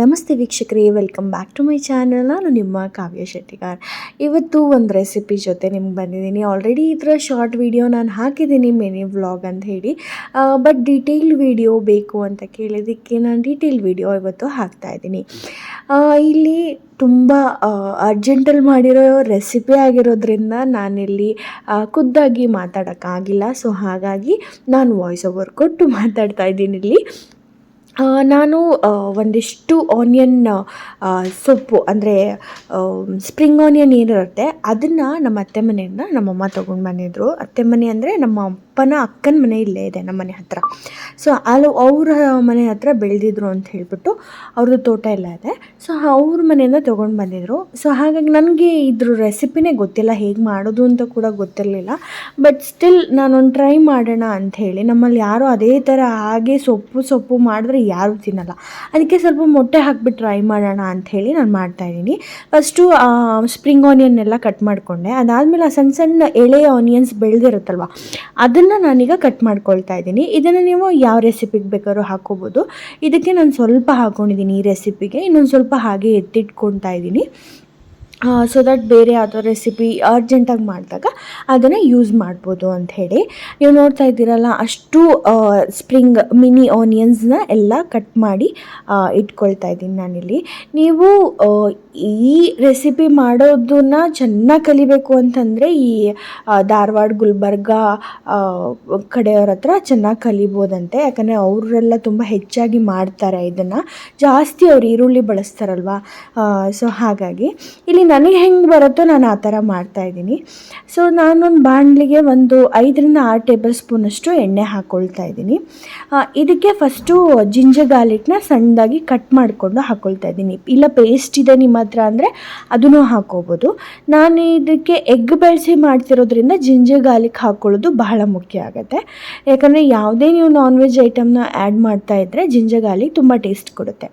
ನಮಸ್ತೆ ವೀಕ್ಷಕರೇ welcome back to my channel ನಾನು ನಿಮ್ಮ ಕಾವ್ಯ ಶೆಟ್ಟಿಗಾರ್. ಇವತ್ತು ಒಂದು ರೆಸಿಪಿ ಜೊತೆ ನಿಮ್ಗೆ ಬಂದಿದ್ದೀನಿ. ಆಲ್ರೆಡಿ ಇದರ ಶಾರ್ಟ್ ವಿಡಿಯೋ ನಾನು ಹಾಕಿದ್ದೀನಿ ಮಿನಿ ವ್ಲಾಗ್ ಅಂತ ಹೇಳಿ. ಬಟ್ ಡೀಟೇಲ್ ವಿಡಿಯೋ ಬೇಕು ಅಂತ ಕೇಳಿದ್ದಕ್ಕೆ ನಾನು ಡೀಟೇಲ್ ವಿಡಿಯೋ ಇವತ್ತು ಹಾಕ್ತಾ ಇದ್ದೀನಿ. ಇಲ್ಲಿ ತುಂಬ ಅರ್ಜೆಂಟಲ್ಲಿ ಮಾಡಿರೋ ರೆಸಿಪಿ ಆಗಿರೋದ್ರಿಂದ ನಾನಿಲ್ಲಿ ಖುದ್ದಾಗಿ ಮಾತಾಡೋಕ್ಕಾಗಿಲ್ಲ. ಸೊ ಹಾಗಾಗಿ ನಾನು ವಾಯ್ಸ್ ಓವರ್ ಕೊಟ್ಟು ಮಾತಾಡ್ತಾ ಇದ್ದೀನಿ ಇಲ್ಲಿ. ನಾನು ಒಂದಿಷ್ಟು ಆನಿಯನ್ ಸೊಪ್ಪು ಅಂದರೆ ಸ್ಪ್ರಿಂಗ್ ಆನಿಯನ್ ಏನಿರುತ್ತೆ, ಅದನ್ನು ನಮ್ಮ ಅತ್ತೆ ಮನೆಯಿಂದ ನಮ್ಮಮ್ಮ ತೊಗೊಂಡು ಬಂದಿದ್ದರು ಅತ್ತೆ ಮನೆ ಅಂದರೆ ನಮ್ಮ ಅಪ್ಪನ ಅಕ್ಕನ ಮನೆ ಇಲ್ಲೇ ಇದೆ ನಮ್ಮ ಮನೆ ಹತ್ತಿರ ಸೊ ಅಲ್ಲಿ ಅವ್ರ ಮನೆ ಹತ್ತಿರ ಬೆಳೆದಿದ್ರು ಅಂತ ಹೇಳ್ಬಿಟ್ಟು ಅವ್ರದ್ದು ತೋಟ ಎಲ್ಲ ಇದೆ. ಸೊ ಅವ್ರ ಮನೆಯಿಂದ ತೊಗೊಂಡು ಬಂದಿದ್ರು. ಸೊ ಹಾಗಾಗಿ ನನಗೆ ಇದ್ರ ರೆಸಿಪಿನೇ ಗೊತ್ತಿಲ್ಲ, ಹೇಗೆ ಮಾಡೋದು ಅಂತ ಕೂಡ ಗೊತ್ತಿರಲಿಲ್ಲ. ಬಟ್ ಸ್ಟಿಲ್ ನಾನೊಂದು ಟ್ರೈ ಮಾಡೋಣ ಅಂಥೇಳಿ ನಮ್ಮಲ್ಲಿ ಯಾರು ಅದೇ ಥರ ಹಾಗೆ ಸೊಪ್ಪು ಸೊಪ್ಪು ಮಾಡಿದ್ರೆ ಯಾರೂ ತಿನ್ನಲ್ಲ. ಅದಕ್ಕೆ ಸ್ವಲ್ಪ ಮೊಟ್ಟೆ ಹಾಕ್ಬಿಟ್ಟು ಟ್ರೈ ಮಾಡೋಣ ಅಂತ ಹೇಳಿ ನಾನು ಮಾಡ್ತಾಯಿದ್ದೀನಿ ಫಸ್ಟು ಸ್ಪ್ರಿಂಗ್ ಆನಿಯನ್ ಎಲ್ಲ ಕಟ್ ಮಾಡಿಕೊಂಡೆ. ಅದಾದಮೇಲೆ ಆ ಸಣ್ಣ ಸಣ್ಣ ಎಳೆ ಆನಿಯನ್ಸ್ ಬೆಳೆದಿರುತ್ತಲ್ವ, ಅದನ್ನು ನಾನೀಗ ಕಟ್ ಮಾಡ್ಕೊಳ್ತಾ ಇದ್ದೀನಿ. ಇದನ್ನು ನೀವು ಯಾವ ರೆಸಿಪಿಗೆ ಬೇಕಾದ್ರೂ ಹಾಕೋಬೋದು. ಇದಕ್ಕೆ ನಾನು ಸ್ವಲ್ಪ ಹಾಕ್ಕೊಂಡಿದ್ದೀನಿ ಈ ರೆಸಿಪಿಗೆ ಇನ್ನೊಂದು ಸ್ವಲ್ಪ ಹಾಗೆ ಎತ್ತಿಟ್ಕೊಳ್ತಾ ಇದ್ದೀನಿ. ಸೊ ದಟ್ ಬೇರೆ ಯಾವುದೋ ರೆಸಿಪಿ ಅರ್ಜೆಂಟಾಗಿ ಮಾಡಿದಾಗ ಅದನ್ನು ಯೂಸ್ ಮಾಡ್ಬೋದು ಹೇಳಿ. ನೀವು ನೋಡ್ತಾ ಇದ್ದೀರಲ್ಲ, ಅಷ್ಟು ಸ್ಪ್ರಿಂಗ್ ಮಿನಿ ಆನಿಯನ್ಸ್ನ ಎಲ್ಲ ಕಟ್ ಮಾಡಿ ಇಟ್ಕೊಳ್ತಾ ಇದ್ದೀನಿ ನಾನಿಲ್ಲಿ. ನೀವು ಈ ರೆಸಿಪಿ ಮಾಡೋದನ್ನ ಚೆನ್ನಾಗಿ ಕಲಿಬೇಕು ಅಂತಂದರೆ ಈ ಧಾರವಾಡ, ಗುಲ್ಬರ್ಗ ಕಡೆಯವ್ರ ಹತ್ರ ಚೆನ್ನಾಗಿ ಕಲಿಬೋದಂತೆ. ಯಾಕಂದರೆ ಅವರೆಲ್ಲ ತುಂಬ ಹೆಚ್ಚಾಗಿ ಮಾಡ್ತಾರೆ ಇದನ್ನು. ಜಾಸ್ತಿ ಅವ್ರು ಈರುಳ್ಳಿ ಬಳಸ್ತಾರಲ್ವ? ಸೊ ಹಾಗಾಗಿ. ಇಲ್ಲಿ ನನಗೆ ಹೆಂಗೆ ಬರುತ್ತೋ ನಾನು ಆ ಥರ ಮಾಡ್ತಾಯಿದ್ದೀನಿ ಸೊ ನಾನೊಂದು ಬಾಣಲಿಗೆ ಒಂದು ಐದರಿಂದ ಆರು ಟೇಬಲ್ ಸ್ಪೂನಷ್ಟು ಎಣ್ಣೆ ಹಾಕ್ಕೊಳ್ತಾ ಇದ್ದೀನಿ. ಇದಕ್ಕೆ ಫಸ್ಟು ಜಿಂಜರ್ ಗಾರ್ಲಿಕ್ನ ಸಣ್ಣದಾಗಿ ಕಟ್ ಮಾಡಿಕೊಂಡು ಹಾಕ್ಕೊಳ್ತಾ ಇದ್ದೀನಿ. ಇಲ್ಲ, ಪೇಸ್ಟ್ ಇದೆ ನಿಮ್ಮ ಹತ್ರ ಅಂದರೆ ಅದನ್ನು ಹಾಕೋಬೋದು. ನಾನು ಇದಕ್ಕೆ ಎಗ್ ಬೆಳೆಸಿ ಮಾಡ್ತಿರೋದ್ರಿಂದ ಜಿಂಜರ್ ಗಾರ್ಲಿಕ್ ಹಾಕ್ಕೊಳ್ಳೋದು ಬಹಳ ಮುಖ್ಯ ಆಗುತ್ತೆ. ಯಾಕಂದರೆ ಯಾವುದೇ ನೀವು ನಾನ್ ವೆಜ್ ಐಟಮ್ನ ಆ್ಯಡ್ ಮಾಡ್ತಾ ಇದ್ದರೆ ಜಿಂಜರ್ ಗಾರ್ಲಿಕ್ ತುಂಬ ಟೇಸ್ಟ್ ಕೊಡುತ್ತೆ.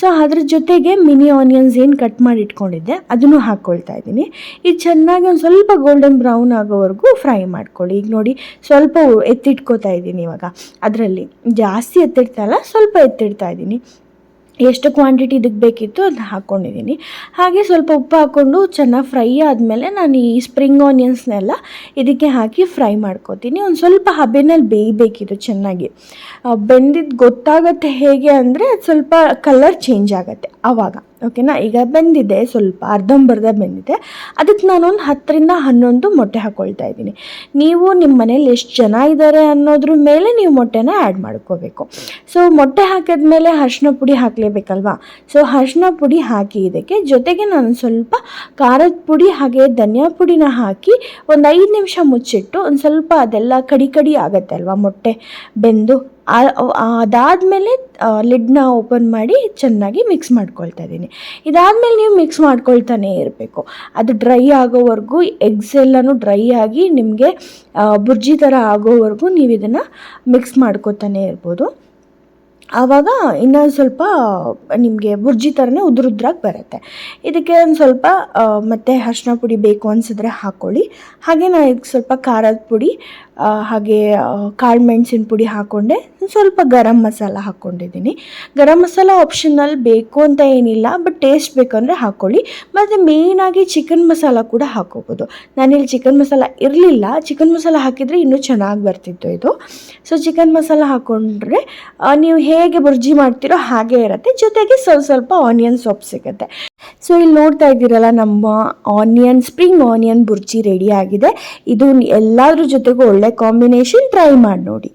ಸೊ ಅದ್ರ ಜೊತೆಗೆ ಮಿನಿ ಆನಿಯನ್ಸ್ ಏನು ಕಟ್ ಮಾಡಿ ಇಟ್ಕೊಂಡಿದ್ದೆ ಅದನ್ನು ಹಾಕ್ಕೊಳ್ತಾ ಇದ್ದೀನಿ. ಇದು ಚೆನ್ನಾಗಿ ಒಂದು ಸ್ವಲ್ಪ ಗೋಲ್ಡನ್ ಬ್ರೌನ್ ಆಗೋವರೆಗೂ ಫ್ರೈ ಮಾಡ್ಕೊಳ್ಳಿ. ಈಗ ನೋಡಿ, ಸ್ವಲ್ಪ ಎತ್ತಿಟ್ಕೋತಾ ಇದ್ದೀನಿ ಇವಾಗ. ಅದರಲ್ಲಿ ಜಾಸ್ತಿ ಎತ್ತಿಡ್ತಾ ಇಲ್ಲ, ಸ್ವಲ್ಪ ಎತ್ತಿಡ್ತಾ ಇದ್ದೀನಿ. ಎಷ್ಟು ಕ್ವಾಂಟಿಟಿ ಇದಕ್ಕೆ ಬೇಕಿತ್ತು ಅದನ್ನ ಹಾಕ್ಕೊಂಡಿದ್ದೀನಿ ಹಾಗೆ ಸ್ವಲ್ಪ ಉಪ್ಪು ಹಾಕ್ಕೊಂಡು ಚೆನ್ನಾಗಿ ಫ್ರೈ ಆದಮೇಲೆ ನಾನು ಈ ಸ್ಪ್ರಿಂಗ್ ಆನಿಯನ್ಸ್ನೆಲ್ಲ ಇದಕ್ಕೆ ಹಾಕಿ ಫ್ರೈ ಮಾಡ್ಕೊತೀನಿ. ಒಂದು ಸ್ವಲ್ಪ ಹಬೆನಲ್ಲಿ ಬೇಯಬೇಕಿದು ಚೆನ್ನಾಗಿ. ಬೆಂದಿದ್ದು ಗೊತ್ತಾಗತ್ತೆ ಹೇಗೆ ಅಂದರೆ ಅದು ಸ್ವಲ್ಪ ಕಲರ್ ಚೇಂಜ್ ಆಗುತ್ತೆ ಆವಾಗ ಓಕೆನಾ ಈಗ ಬೆಂದಿದೆ ಸ್ವಲ್ಪ, ಅರ್ಧಂಬರ್ಧ ಬೆಂದಿದೆ ಅದಕ್ಕೆ ನಾನೊಂದು ಹತ್ತರಿಂದ ಹನ್ನೊಂದು ಮೊಟ್ಟೆ ಹಾಕ್ಕೊಳ್ತಾ ಇದ್ದೀನಿ. ನೀವು ನಿಮ್ಮ ಮನೇಲಿ ಎಷ್ಟು ಜನ ಇದ್ದಾರೆ ಅನ್ನೋದ್ರ ಮೇಲೆ ನೀವು ಮೊಟ್ಟೆನ ಆ್ಯಡ್ ಮಾಡ್ಕೋಬೇಕು. ಸೊ ಮೊಟ್ಟೆ ಹಾಕಿದ್ಮೇಲೆ ಅರ್ಶಿನ ಪುಡಿ ಹಾಕಲೇಬೇಕಲ್ವಾ? ಸೊ ಅರ್ಶಿನ ಪುಡಿ ಹಾಕಿ ಇದಕ್ಕೆ ಜೊತೆಗೆ ನಾನು ಸ್ವಲ್ಪ ಖಾರದ ಪುಡಿ ಹಾಗೆ ಧನಿಯಾ ಪುಡಿನ ಹಾಕಿ ಒಂದು ಐದು ನಿಮಿಷ ಮುಚ್ಚಿಟ್ಟು ಒಂದು ಸ್ವಲ್ಪ ಅದೆಲ್ಲ ಕಡಿ ಕಡಿ ಆಗುತ್ತೆ ಅಲ್ವಾ ಮೊಟ್ಟೆ ಬೆಂದು? ಅದಾದಮೇಲೆ ಲಿಡ್ನ ಓಪನ್ ಮಾಡಿ ಚೆನ್ನಾಗಿ ಮಿಕ್ಸ್ ಮಾಡ್ಕೊಳ್ತಾ ಇದ್ದೀನಿ. ಇದಾದಮೇಲೆ ನೀವು ಮಿಕ್ಸ್ ಮಾಡ್ಕೊಳ್ತಾನೆ ಇರಬೇಕು. ಅದು ಡ್ರೈ ಆಗೋವರೆಗೂ, ಎಗ್ಸ್ ಎಲ್ಲನೂ ಡ್ರೈ ಆಗಿ ನಿಮಗೆ ಬುರ್ಜಿ ಥರ ಆಗೋವರೆಗೂ ನೀವು ಇದನ್ನು ಮಿಕ್ಸ್ ಮಾಡ್ಕೊತಾನೆ ಇರ್ಬೋದು. ಆವಾಗ ಇನ್ನೊಂದು ಸ್ವಲ್ಪ, ನಿಮಗೆ ಬುರ್ಜಿ ಥರನೇ ಉದುರುದ್ರಾಗಿ ಬರುತ್ತೆ. ಇದಕ್ಕೆ ಒಂದು ಸ್ವಲ್ಪ ಮತ್ತೆ ಅರ್ಶಿನ ಪುಡಿ ಬೇಕು ಅನಿಸಿದ್ರೆ ಹಾಕ್ಕೊಳ್ಳಿ ಹಾಗೆ ನಾನು ಇದಕ್ಕೆ ಸ್ವಲ್ಪ ಖಾರದ ಪುಡಿ ಹಾಗೆ ಕಾಳು ಮೆಣಸಿನ ಪುಡಿ ಹಾಕ್ಕೊಂಡೆ ಸ್ವಲ್ಪ ಗರಂ ಮಸಾಲ ಹಾಕ್ಕೊಂಡಿದ್ದೀನಿ. ಗರಂ ಮಸಾಲ ಆಪ್ಷನಲ್ ಬೇಕು ಅಂತ ಏನಿಲ್ಲ ಬಟ್ ಟೇಸ್ಟ್ ಬೇಕಂದರೆ ಹಾಕ್ಕೊಳ್ಳಿ ಮತ್ತು ಮೇಯ್ನಾಗಿ ಚಿಕನ್ ಮಸಾಲ ಕೂಡ ಹಾಕೋಬೋದು. ನಾನಿಲ್ಲಿ ಚಿಕನ್ ಮಸಾಲ ಇರಲಿಲ್ಲ. ಚಿಕನ್ ಮಸಾಲ ಹಾಕಿದರೆ ಇನ್ನೂ ಚೆನ್ನಾಗಿ ಬರ್ತಿತ್ತು ಇದು. ಸೊ ಚಿಕನ್ ಮಸಾಲ ಹಾಕ್ಕೊಂಡ್ರೆ ನೀವು ಹೇಗೆ ಬುರ್ಜಿ ಮಾಡ್ತೀರೋ ಹಾಗೆ ಇರುತ್ತೆ. ಜೊತೆಗೆ ಸ್ವಲ್ಪ ಸ್ವಲ್ಪ ಆನಿಯನ್ ಸೊಪ್ಪು ಸಿಗುತ್ತೆ. ಸೊ ಇಲ್ಲಿ ನೋಡ್ತಾ ಇದ್ದೀರಲ್ಲ, ನಮ್ಮ onion spring onion bhurji ready ಆಗಿದೆ. ಇದು ಎಲ್ಲದ್ರ ಜೊತೆಗೂ ಒಳ್ಳೆ ಕಾಂಬಿನೇಷನ್ ಟ್ರೈ ಮಾಡಿ ನೋಡಿ.